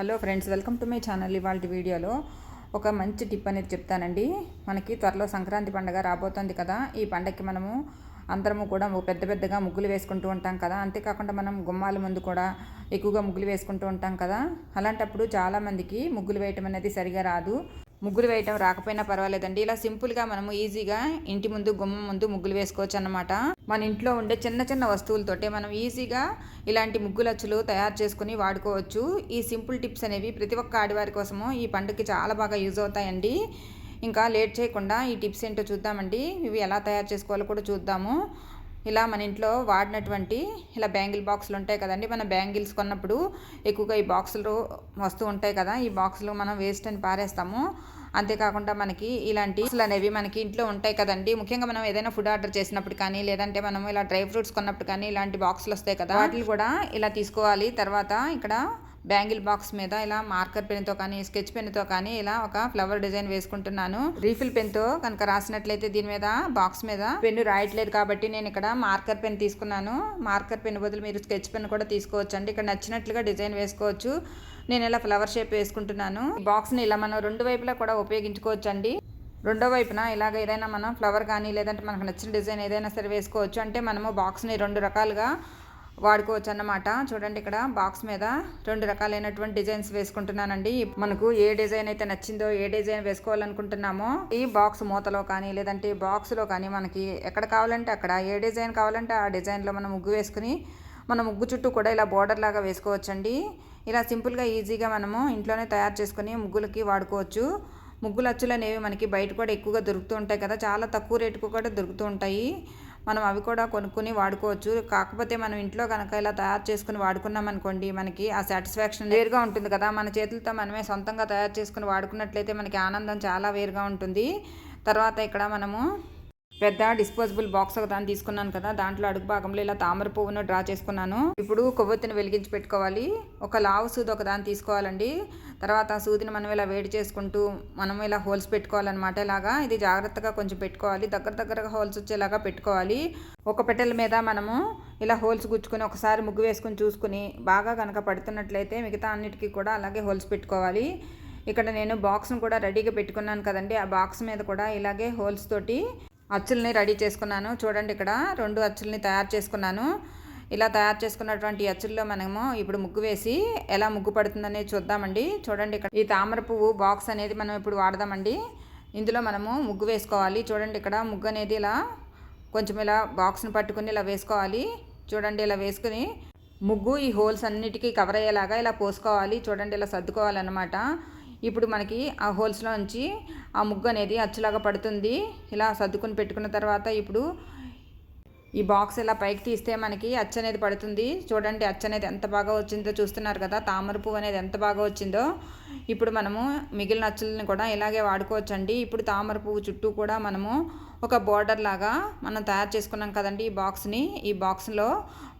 Hello friends welcome to my channel. ఇవాళ వీడియోలో ఒక మంచి టిప్ అనేది చెప్తానండి. మనకి త్వరలో సంక్రాంతి పండుగ రాబోతుంది కదా. ఈ పండగకి మనము అందరము కూడా పెద్ద పెద్దగా ముగ్గులు వేసుకుంటూ ఉంటాం కదా. అంతేకాకుండా మనం గుమ్మాల ముందు కూడా ఎక్కువగా ముగ్గులు వేసుకుంటూ ఉంటాం కదా. అలాంటప్పుడు చాలామందికి ముగ్గులు వేయటం అనేది సరిగా రాదు. ముగ్గులు వేయటం రాకపోయినా పర్వాలేదండి. ఇలా సింపుల్గా మనము ఈజీగా ఇంటి ముందు గుమ్మం ముందు ముగ్గులు వేసుకోవచ్చు అన్నమాట మన ఇంట్లో ఉండే చిన్న చిన్న వస్తువులతోటే మనం ఈజీగా ఇలాంటి ముగ్గులచ్చులు తయారు చేసుకుని వాడుకోవచ్చు. ఈ సింపుల్ టిప్స్ అనేవి ప్రతి ఒక్క ఆడివారి కోసము ఈ పండుగకి చాలా బాగా యూజ్ అవుతాయండి. ఇంకా లేట్ చేయకుండా ఈ టిప్స్ ఏంటో చూద్దామండి. ఇవి ఎలా తయారు చేసుకోవాలో కూడా చూద్దాము. ఇలా మన ఇంట్లో వాడినటువంటి ఇలా బ్యాంగిల్ బాక్సులు ఉంటాయి కదండి. మన బ్యాంగిల్స్ కొన్నప్పుడు ఎక్కువగా ఈ బాక్సులు వస్తూ ఉంటాయి కదా. ఈ బాక్సులు మనం వేస్ట్ అని పారేస్తాము. అంతేకాకుండా మనకి ఇలాంటి అనేవి మనకి ఇంట్లో ఉంటాయి కదండి. ముఖ్యంగా మనం ఏదైనా ఫుడ్ ఆర్డర్ చేసినప్పుడు కానీ లేదంటే మనం ఇలా డ్రై ఫ్రూట్స్ కొన్నప్పుడు కానీ ఇలాంటి బాక్సులు వస్తాయి కదా. వాటిని కూడా ఇలా తీసుకోవాలి. తర్వాత ఇక్కడ బ్యాంగిల్ బాక్స్ మీద ఇలా మార్కర్ పెన్తో కానీ స్కెచ్ పెన్తో కానీ ఇలా ఒక ఫ్లవర్ డిజైన్ వేసుకుంటున్నాను. రీఫిల్ పెన్తో కనుక రాసినట్లయితే దీని మీద బాక్స్ మీద పెన్ను రాయట్లేదు కాబట్టి నేను ఇక్కడ మార్కర్ పెన్ తీసుకున్నాను. మార్కర్ పెన్ బదులు మీరు స్కెచ్ పెన్ కూడా తీసుకోవచ్చు అండి ఇక్కడ నచ్చినట్లుగా డిజైన్ వేసుకోవచ్చు. నేను ఇలా ఫ్లవర్ షేప్ వేసుకుంటున్నాను. బాక్స్ని ఇలా మనం రెండు వైపులా కూడా ఉపయోగించుకోవచ్చు అండి రెండో వైపున ఇలాగ ఏదైనా మనం ఫ్లవర్ కానీ లేదంటే మనకు నచ్చిన డిజైన్ ఏదైనా సరే వేసుకోవచ్చు. అంటే మనము బాక్స్ని రెండు రకాలుగా వాడుకోవచ్చు అన్నమాట చూడండి ఇక్కడ బాక్స్ మీద రెండు రకాలైనటువంటి డిజైన్స్ వేసుకుంటున్నానండి. మనకు ఏ డిజైన్ అయితే నచ్చిందో ఏ డిజైన్ వేసుకోవాలనుకుంటున్నామో ఈ బాక్స్ మూతలో కానీ లేదంటే బాక్స్లో కానీ మనకి ఎక్కడ కావాలంటే అక్కడ ఏ డిజైన్ కావాలంటే ఆ డిజైన్లో మనం ముగ్గు వేసుకుని మన ముగ్గు చుట్టూ కూడా ఇలా బోర్డర్ లాగా వేసుకోవచ్చండి. ఇలా సింపుల్గా ఈజీగా మనము ఇంట్లోనే తయారు చేసుకుని ముగ్గులకి వాడుకోవచ్చు. ముగ్గులు అచ్చులు అనేవి మనకి బయట కూడా ఎక్కువగా దొరుకుతూ ఉంటాయి కదా. చాలా తక్కువ రేటుకు కూడా దొరుకుతూ ఉంటాయి. మనం అవి కూడా కొనుక్కొని వాడుకోవచ్చు. కాకపోతే మనం ఇంట్లో కనుక ఇలా తయారు చేసుకుని వాడుకున్నాం అనుకోండి మనకి ఆ సాటిస్ఫాక్షన్ వేరుగా ఉంటుంది కదా. మన చేతులతో మనమే సొంతంగా తయారు చేసుకుని వాడుకున్నట్లయితే మనకి ఆనందం చాలా వేరుగా ఉంటుంది. తర్వాత ఇక్కడ మనము పెద్ద డిస్పోజబుల్ బాక్స్ ఒక దాన్ని తీసుకున్నాను కదా దాంట్లో అడుగు భాగంలో ఇలా తామర పువ్వును డ్రా చేసుకున్నాను. ఇప్పుడు కొవ్వొత్తిని వెలిగించి పెట్టుకోవాలి. ఒక లావు సూది ఒక దాన్ని తీసుకోవాలండి. తర్వాత ఆ సూదిని మనం ఇలా వేడి చేసుకుంటూ మనం ఇలా హోల్స్ పెట్టుకోవాలన్నమాట. ఇలాగా ఇది జాగ్రత్తగా కొంచెం పెట్టుకోవాలి. దగ్గర దగ్గరగా హోల్స్ వచ్చేలాగా పెట్టుకోవాలి. ఒక పెట్టెల మీద మనము ఇలా హోల్స్ గుచ్చుకొని ఒకసారి ముగ్గు వేసుకొని చూసుకుని బాగా కనుక పడుతున్నట్లయితే మిగతా అన్నిటికీ కూడా అలాగే హోల్స్ పెట్టుకోవాలి. ఇక్కడ నేను బాక్స్ను కూడా రెడీగా పెట్టుకున్నాను కదండి. ఆ బాక్స్ మీద కూడా ఇలాగే హోల్స్ తోటి అచ్చుల్ని రెడీ చేసుకున్నాను. చూడండి ఇక్కడ రెండు అచ్చుల్ని తయారు చేసుకున్నాను. ఇలా తయారు చేసుకున్నటువంటి అచ్చుల్లో మనము ఇప్పుడు ముగ్గు వేసి ఎలా ముగ్గు పడుతుందనేది చూద్దామండి. చూడండి ఇక్కడ ఈ తామర పువ్వు బాక్స్ అనేది మనం ఇప్పుడు వాడదామండి. ఇందులో మనము ముగ్గు వేసుకోవాలి. చూడండి ఇక్కడ ముగ్గు అనేది ఇలా కొంచెం ఇలా బాక్స్ని పట్టుకుని ఇలా వేసుకోవాలి. చూడండి ఇలా వేసుకుని ముగ్గు ఈ హోల్స్ అన్నిటికీ కవర్ అయ్యేలాగా ఇలా పోసుకోవాలి. చూడండి ఇలా సర్దుకోవాలన్నమాట. ఇప్పుడు మనకి ఆ హోల్స్లో నుంచి ఆ ముగ్గు అనేది అచ్చులాగా పడుతుంది. ఇలా సర్దుకుని పెట్టుకున్న తర్వాత ఇప్పుడు ఈ బాక్స్ ఇలా పైకి తీస్తే మనకి అచ్చ అనేది పడుతుంది. చూడండి అచ్చ అనేది ఎంత బాగా వచ్చిందో చూస్తున్నారు కదా? తామర పువ్వు అనేది ఎంత బాగా వచ్చిందో. ఇప్పుడు మనము మిగిలిన అచ్చులని కూడా ఇలాగే వాడుకోవచ్చండి. ఇప్పుడు తామర పువ్వు చుట్టూ కూడా మనము ఒక బోర్డర్ లాగా మనం తయారు చేసుకున్నాం కదండి ఈ బాక్స్ని ఈ బాక్స్లో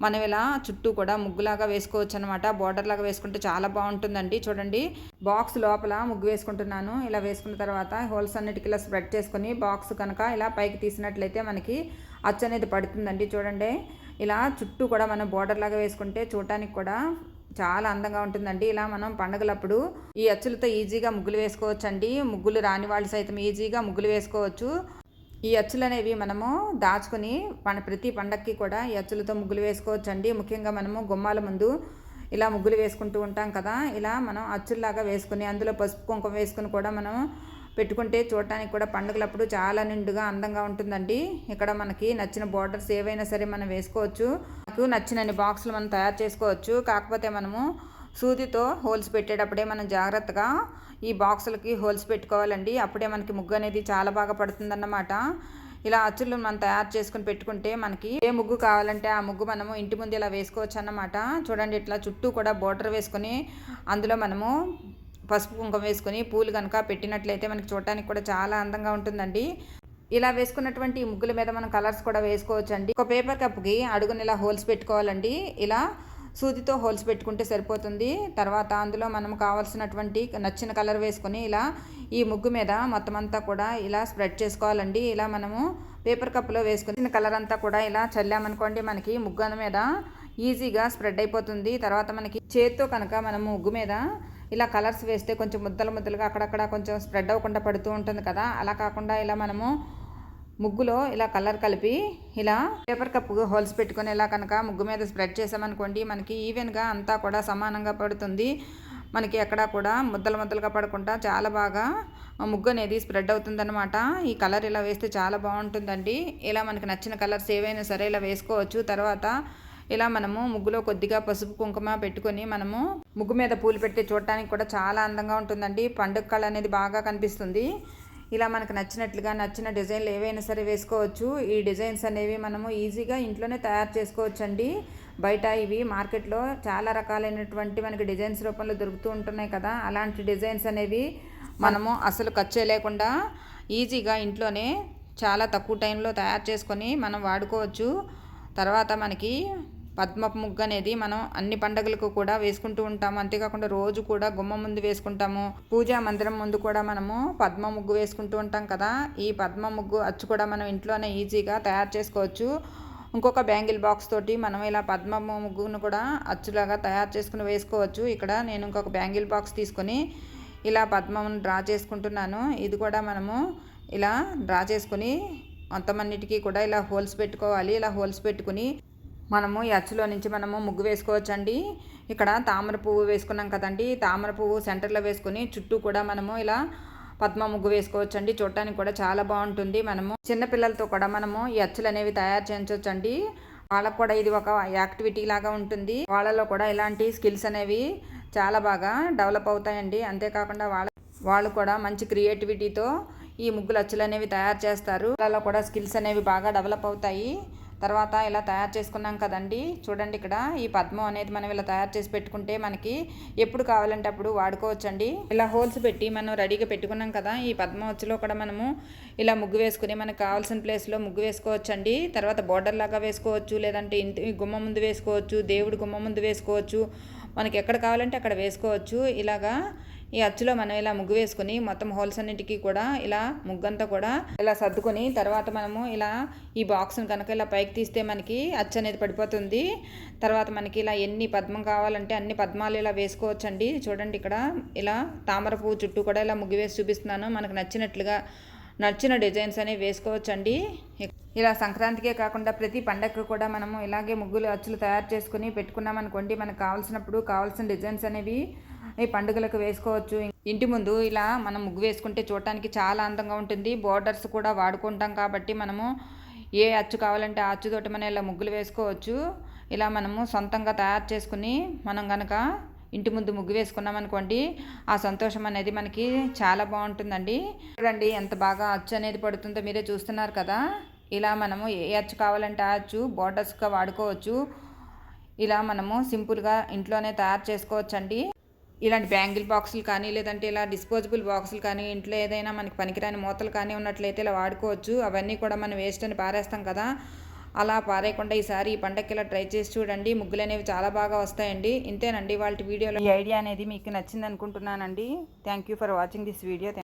మనం ఇలా చుట్టూ కూడా ముగ్గులాగా వేసుకోవచ్చు అనమాట బోర్డర్ లాగా వేసుకుంటే చాలా బాగుంటుందండి. చూడండి బాక్స్ లోపల ముగ్గు వేసుకుంటున్నాను. ఇలా వేసుకున్న తర్వాత హోల్స్ అన్నిటికి ఇలా స్ప్రెడ్ చేసుకుని బాక్స్ కనుక ఇలా పైకి తీసినట్లయితే మనకి అచ్చు అనేది పడుతుందండి. చూడండి ఇలా చుట్టూ కూడా మనం బోర్డర్ లాగా వేసుకుంటే చూడటానికి కూడా చాలా అందంగా ఉంటుందండి. ఇలా మనం పండగలప్పుడు ఈ అచ్చులతో ఈజీగా ముగ్గులు వేసుకోవచ్చు అండి ముగ్గులు రాని వాళ్ళు సైతం ఈజీగా ముగ్గులు వేసుకోవచ్చు. ఈ అచ్చులు అనేవి మనము దాచుకొని మన ప్రతి పండక్కి కూడా ఈ అచ్చులతో ముగ్గులు వేసుకోవచ్చు అండి ముఖ్యంగా మనము గుమ్మాల ముందు ఇలా ముగ్గులు వేసుకుంటూ ఉంటాం కదా ఇలా మనం అచ్చుల్లాగా వేసుకుని అందులో పసుపు కుంకుమ వేసుకుని కూడా మనం పెట్టుకుంటే చూడటానికి కూడా పండుగలప్పుడు చాలా నిండుగా అందంగా ఉంటుందండి. ఇక్కడ మనకి నచ్చిన బార్డర్స్ ఏవైనా సరే మనం వేసుకోవచ్చు. నాకు నచ్చినన్ని బాక్సులు మనం తయారు చేసుకోవచ్చు. కాకపోతే మనము సూదితో హోల్స్ పెట్టేటప్పుడే మనం జాగ్రత్తగా ఈ బాక్సులకి హోల్స్ పెట్టుకోవాలండి. అప్పుడే మనకి ముగ్గు అనేది చాలా బాగా పడుతుందన్నమాట. ఇలా అచ్చులు మనం తయారు చేసుకుని పెట్టుకుంటే మనకి ఏ ముగ్గు కావాలంటే ఆ ముగ్గు మనము ఇంటి ముందు ఇలా వేసుకోవచ్చు అన్నమాట చూడండి ఇట్లా చుట్టూ కూడా బోర్డర్ వేసుకొని అందులో మనము పసుపు కుంకుమ వేసుకొని పూలు కనుక పెట్టినట్లయితే మనకి చూడటానికి కూడా చాలా అందంగా ఉంటుందండి. ఇలా వేసుకున్నటువంటి ఈ ముగ్గుల మీద మనం కలర్స్ కూడా వేసుకోవచ్చు అండి ఒక పేపర్ కప్కి అడుగుని ఇలా హోల్స్ పెట్టుకోవాలండి. ఇలా సూదితో హోల్స్ పెట్టుకుంటే సరిపోతుంది. తర్వాత అందులో మనం కావాల్సినటువంటి నచ్చిన కలర్ వేసుకొని ఇలా ఈ ముగ్గు మీద మొత్తం అంతా కూడా ఇలా స్ప్రెడ్ చేసుకోవాలండి. ఇలా మనము పేపర్ కప్లో వేసుకుని కలర్ అంతా కూడా ఇలా చల్లామనుకోండి మనకి ముగ్గు మీద ఈజీగా స్ప్రెడ్ అయిపోతుంది. తర్వాత మనకి చేత్తో కనుక మనము ముగ్గు మీద ఇలా కలర్స్ వేస్తే కొంచెం ముద్దలు ముద్దలుగా అక్కడక్కడ కొంచెం స్ప్రెడ్ అవ్వకుండా పడుతూ ఉంటుంది కదా. అలా కాకుండా ఇలా మనము ముగ్గులో ఇలా కలర్ కలిపి ఇలా పేపర్ కప్ హోల్స్ పెట్టుకొని ఇలా కనుక ముగ్గు మీద స్ప్రెడ్ చేసామనుకోండి మనకి ఈవెన్గా అంతా కూడా సమానంగా పడుతుంది. మనకి ఎక్కడా కూడా ముద్దలు ముద్దలుగా పడకుండా చాలా బాగా ముగ్గు అనేది స్ప్రెడ్ అవుతుందన్నమాట. ఈ కలర్ ఇలా వేస్తే చాలా బాగుంటుందండి. ఇలా మనకి నచ్చిన కలర్స్ ఏవైనా సరే ఇలా వేసుకోవచ్చు. తర్వాత ఇలా మనము ముగ్గులో కొద్దిగా పసుపు కుంకుమ పెట్టుకొని మనము ముగ్గు మీద పూలు పెట్టి చూడటానికి కూడా చాలా అందంగా ఉంటుందండి. పండుగ కళ అనేది బాగా కనిపిస్తుంది. ఇలా మనకు నచ్చినట్లుగా నచ్చిన డిజైన్లు ఏవైనా సరే వేసుకోవచ్చు. ఈ డిజైన్స్ అనేవి మనము ఈజీగా ఇంట్లోనే తయారు చేసుకోవచ్చు అండి బయట ఇవి మార్కెట్లో చాలా రకాలైనటువంటి మనకి డిజైన్స్ రూపంలో దొరుకుతూ ఉంటున్నాయి కదా. అలాంటి డిజైన్స్ అనేవి మనము అసలు ఖర్చు లేకుండా ఈజీగా ఇంట్లోనే చాలా తక్కువ టైంలో తయారు చేసుకొని మనం వాడుకోవచ్చు. తర్వాత మనకి పద్మ ముగ్గు అనేది మనం అన్ని పండుగలకు కూడా వేసుకుంటూ ఉంటాము. అంతేకాకుండా రోజు కూడా గుమ్మ ముందు వేసుకుంటాము. పూజా మందిరం ముందు కూడా మనము పద్మ ముగ్గు వేసుకుంటూ ఉంటాం కదా. ఈ పద్మ ముగ్గు అచ్చు కూడా మనం ఇంట్లోనే ఈజీగా తయారు చేసుకోవచ్చు. ఇంకొక బ్యాంగిల్ బాక్స్ తోటి మనం ఇలా పద్మ ముగ్గును కూడా అచ్చులాగా తయారు చేసుకుని వేసుకోవచ్చు. ఇక్కడ నేను ఇంకొక బ్యాంగిల్ బాక్స్ తీసుకొని ఇలా పద్మమును డ్రా చేసుకుంటున్నాను. ఇది కూడా మనము ఇలా డ్రా చేసుకుని మొత్తం అన్నిటికీ కూడా ఇలా హోల్స్ పెట్టుకోవాలి. ఇలా హోల్స్ పెట్టుకుని మనము ఈ అచ్చులో నుంచి మనము ముగ్గు వేసుకోవచ్చండి. ఇక్కడ తామర పువ్వు వేసుకున్నాం కదండి. తామర పువ్వు సెంటర్లో వేసుకుని చుట్టూ కూడా మనము ఇలా పద్మ ముగ్గు వేసుకోవచ్చండి. చూడటానికి కూడా చాలా బాగుంటుంది. మనము చిన్నపిల్లలతో కూడా మనము ఈ అచ్చులు అనేవి తయారు చేయించవచ్చండి. వాళ్ళకు కూడా ఇది ఒక యాక్టివిటీ లాగా ఉంటుంది. వాళ్ళలో కూడా ఇలాంటి స్కిల్స్ అనేవి చాలా బాగా డెవలప్ అవుతాయండి. అంతేకాకుండా వాళ్ళ వాళ్ళు కూడా మంచి క్రియేటివిటీతో ఈ ముగ్గులు అచ్చులు అనేవి తయారు చేస్తారు. వాళ్ళలో కూడా స్కిల్స్ అనేవి బాగా డెవలప్ అవుతాయి. తర్వాత ఇలా తయారు చేసుకున్నాం కదండి. చూడండి ఇక్కడ ఈ పద్మం అనేది మనం ఇలా తయారు చేసి పెట్టుకుంటే మనకి ఎప్పుడు కావాలంటే అప్పుడు వాడుకోవచ్చండి. ఇలా హోల్స్ పెట్టి మనం రెడీగా పెట్టుకున్నాం కదా ఈ పద్మం వచ్చులో కూడా మనము ఇలా ముగ్గు వేసుకుని మనకు కావాల్సిన ప్లేస్లో ముగ్గు వేసుకోవచ్చండి. తర్వాత బోర్డర్ లాగా వేసుకోవచ్చు లేదంటే ఇంటి గుమ్మ ముందు వేసుకోవచ్చు దేవుడి గుమ్మ ముందు వేసుకోవచ్చు మనకి ఎక్కడ కావాలంటే అక్కడ వేసుకోవచ్చు. ఇలాగా ఈ అచ్చులో మనం ఇలా ముగ్గు వేసుకుని మొత్తం హోల్స్ అన్నిటికీ కూడా ఇలా ముగ్గంతా కూడా ఇలా సర్దుకొని తర్వాత మనము ఇలా ఈ బాక్స్ని కనుక ఇలా పైకి తీస్తే మనకి అచ్చు అనేది పడిపోతుంది. తర్వాత మనకి ఇలా ఎన్ని పద్మం కావాలంటే అన్ని పద్మాలు ఇలా వేసుకోవచ్చండి. చూడండి ఇక్కడ ఇలా తామర పువ్వు చుట్టూ కూడా ఇలా ముగ్గు వేసి చూపిస్తున్నాను. మనకు నచ్చినట్లుగా నచ్చిన డిజైన్స్ అనేవి వేసుకోవచ్చండి. ఇలా సంక్రాంతికే కాకుండా ప్రతి పండగకు కూడా మనము ఇలాగే ముగ్గులు అచ్చులు తయారు చేసుకుని పెట్టుకున్నాం అనుకోండి మనకు కావాల్సినప్పుడు కావాల్సిన డిజైన్స్ అనేవి ఈ పండుగలకు వేసుకోవచ్చు. ఇంటి ముందు ఇలా మనం ముగ్గు వేసుకుంటే చూడటానికి చాలా అందంగా ఉంటుంది. బోర్డర్స్ కూడా వాడుకుంటాం కాబట్టి మనము ఏ అచ్చు కావాలంటే ఆ అచ్చుతోటి మనం ఇలా ముగ్గులు వేసుకోవచ్చు. ఇలా మనము సొంతంగా తయారు చేసుకుని మనం కనుక ఇంటి ముందు ముగ్గు వేసుకున్నాం అనుకోండి ఆ సంతోషం అనేది మనకి చాలా బాగుంటుందండి. చూడండి ఎంత బాగా అచ్చు అనేది పడుతుందో మీరే చూస్తున్నారు కదా. ఇలా మనము ఏ అచ్చు కావాలంటే ఆ అచ్చు బోర్డర్స్గా వాడుకోవచ్చు. ఇలా మనము సింపుల్గా ఇంట్లోనే తయారు చేసుకోవచ్చండి. ఇలాంటి బ్యాంగిల్ బాక్సులు కానీ లేదంటే ఇలా డిస్పోజబుల్ బాక్సులు కానీ ఇంట్లో ఏదైనా మనకి పనికిరాని మూతలు కానీ ఉన్నట్లయితే ఇలా వాడుకోవచ్చు. అవన్నీ కూడా మనం వేస్ట్ అని పారేస్తాం కదా. అలా పారేయకుండా ఈసారి ఈ పండగకి ఇలా ట్రై చేసి చూడండి. ముగ్గులు అనేవి చాలా బాగా వస్తాయండి. ఇంతేనండి వాళ్ళ వీడియోలో. ఈ ఐడియా అనేది మీకు నచ్చింది అనుకుంటున్నానండి thank you for watching this video.